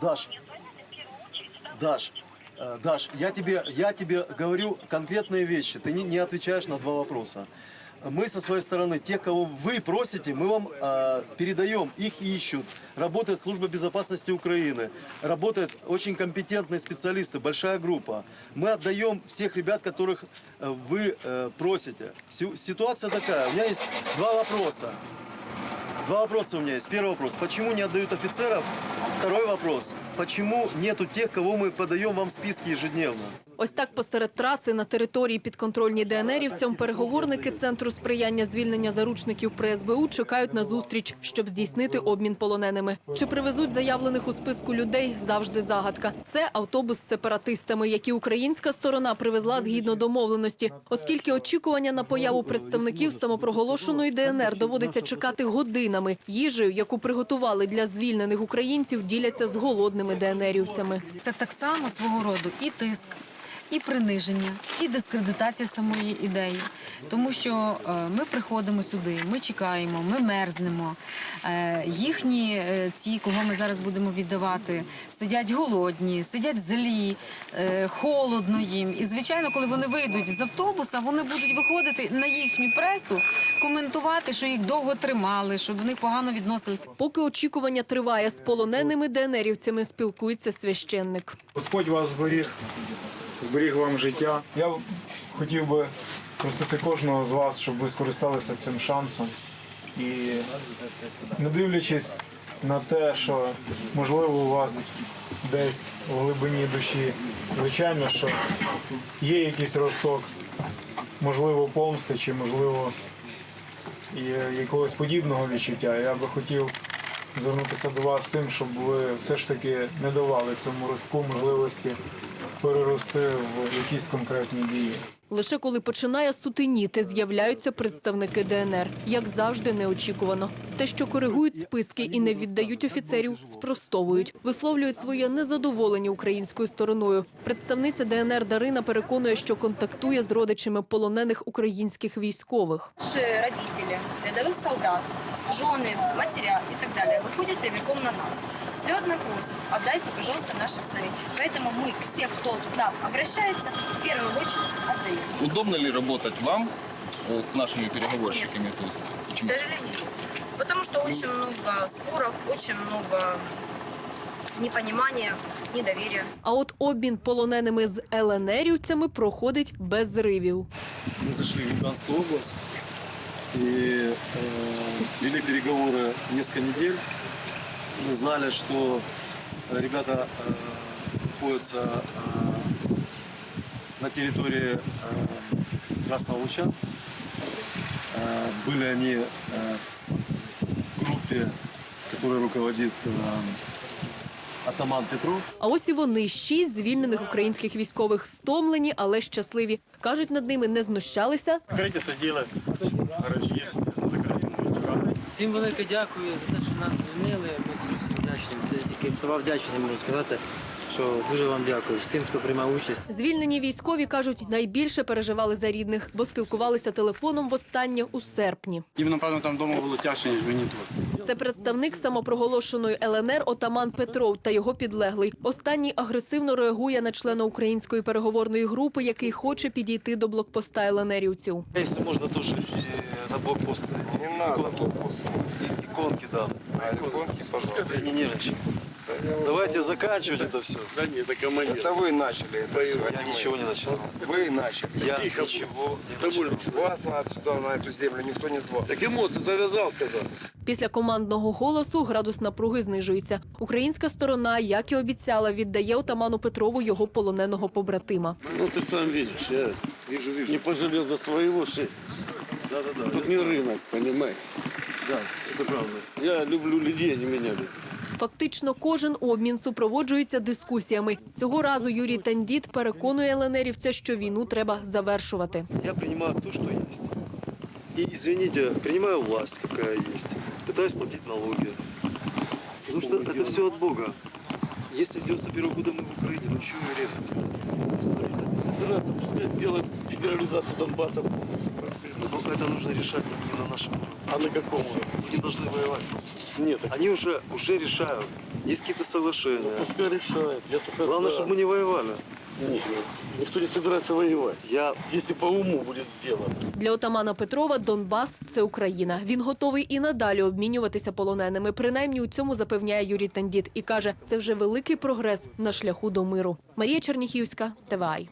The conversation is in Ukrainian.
Даш, Даш, э, Даш, я тебе, я тебе говорю конкретные вещи. Ты не, не отвечаешь на два вопроса. Мы со своей стороны, тех, кого вы просите, мы вам э, передаем, их ищут. Работает служба безопасности Украины, работают очень компетентные специалисты, большая группа. Мы отдаем всех ребят, которых э, вы э, просите. Си- Ситуация такая, у меня есть два вопроса. Два вопроса у меня есть. Первый вопрос. Почему не отдают офицеров? Второй вопрос. Почему нету тех, кого мы подаем вам в списки ежедневно? Ось так посеред траси на території підконтрольній ДНРівцям переговорники Центру сприяння звільнення заручників при СБУ чекають на зустріч, щоб здійснити обмін полоненими. Чи привезуть заявлених у списку людей – завжди загадка. Це автобус з сепаратистами, які українська сторона привезла згідно домовленості. Оскільки очікування на появу представників самопроголошеної ДНР доводиться чекати годинами. Їжею, яку приготували для звільнених українців, діляться з голодними ДНРівцями. Це так само свого роду і тиск, і приниження, і дискредитація самої ідеї. Тому що е, ми приходимо сюди, ми чекаємо, ми мерзнемо. Е, їхні е, ці, кого ми зараз будемо віддавати, сидять голодні, сидять злі, холодно їм. І звичайно, коли вони вийдуть з автобуса, вони будуть виходити на їхню пресу, коментувати, що їх довго тримали, що до них погано відносилися. Поки очікування триває, з полоненими ДНРівцями спілкується священник. Господь вас зберіг, зберіг вам життя. Я хотів би просити кожного з вас, щоб ви скористалися цим шансом. І не дивлячись на те, що можливо у вас десь в глибині душі, звичайно, що є якийсь росток, можливо, помсти чи можливо якогось подібного відчуття. Я би хотів звернутися до вас з тим, щоб ви все ж таки не давали цьому ростку можливості перерости в якісь конкретні дії. Лише коли починає сутеніти, з'являються представники ДНР. Як завжди, неочікувано. Те, що коригують списки і не віддають офіцерів, спростовують, висловлюють своє незадоволення українською стороною. Представниця ДНР Дарина переконує, що контактує з родичами полонених українських військових. Наши родители, рядовых солдат, жены, матеря и так далее выходят прямиком на нас. Слезно просят, отдайте, пожалуйста, наши сыны. Поэтому мы всех, кто к нам обращается, в первую очередь отдаем. Удобно ли работать вам э, с нашими переговорщиками? То есть, К почему? сожалению. Потому что очень много споров, очень много непонимания, недоверия. А от обмін полоненими з ЛНРівцями проходить без зривів. Мы зашли в Луганскую область и э, вели переговоры несколько недель. Мы знали, что ребята э, находятся э, на территории э, Красного Луча. Э, были они э, в группе, которой руководит э, атаман Петров. А ось і вони шість звільнених українських військових стомлені, але щасливі. кажуть, над ними не знущалися, Закриті сиділи в гаражі, закриті чекали. Всім велике дякую за те, що нас звільнили. Вдячні. Це тільки слова вдячності можу сказати, що дуже вам дякую всім, хто приймав участь. Звільнені військові кажуть, найбільше переживали за рідних, бо спілкувалися телефоном востаннє у серпні. Їм, напевно, там вдома було тяжче, ніж мені тут. Це представник самопроголошеної ЛНР отаман Петров та його підлеглий. Останній агресивно реагує на члена української переговорної групи, який хоче підійти до блокпоста ЛНРівців. Если можно тоже и на блокпосты. Не надо блокпоста. И- Иконки, да. А иконки, пожалуйста. Не нервничай. Давайте заканчивать это все. Да ні, це командир. Это вы начали это все. Я ничего не начал. Вы начали. Я Тихо ничего не начал. Вас на отсюда, на эту землю никто не звал. Так емоції зав'язав, сказав. Після командного голосу градус напруги знижується. Українська сторона, як і обіцяла, віддає отаману Петрову його полоненого побратима. Ну ти сам бачиш, я Вижу, вижу. не пожалел за своего шесть. Да, да, да. Тут не рынок, понимаешь. Да, это правда. Я люблю людей, они меня любят. Фактично, кожен обмін супроводжується дискусіями. Цього разу Юрій Тандіт переконує ЛНРівця, що війну треба завершувати. Я принимаю то, что есть. И, извините, принимаю власть, какая есть. Пытаюсь платить налоги. Потому что это все от Бога. Если с 91 года мы в Украине, ну чего ее резать? Собираться, пускай сделаем федерализацию Донбасса. Но это нужно решать не на нашем уровне. А на каком уровне? Мы не должны воевать просто. Нет, так Они уже, уже решают. Есть какие-то соглашения. Пускай решает. Я только Главное, за. чтобы мы не воевали. Нет, никто не собирается воевать. Я Если по уму будет сделано. Для отамана Петрова Донбас це Україна. Він готовий і надалі обмінюватися полоненими. Принаймні у цьому запевняє Юрій Тандіт і каже, це вже великий прогрес на шляху до миру. Марія Черніхівська, ТВАЙ.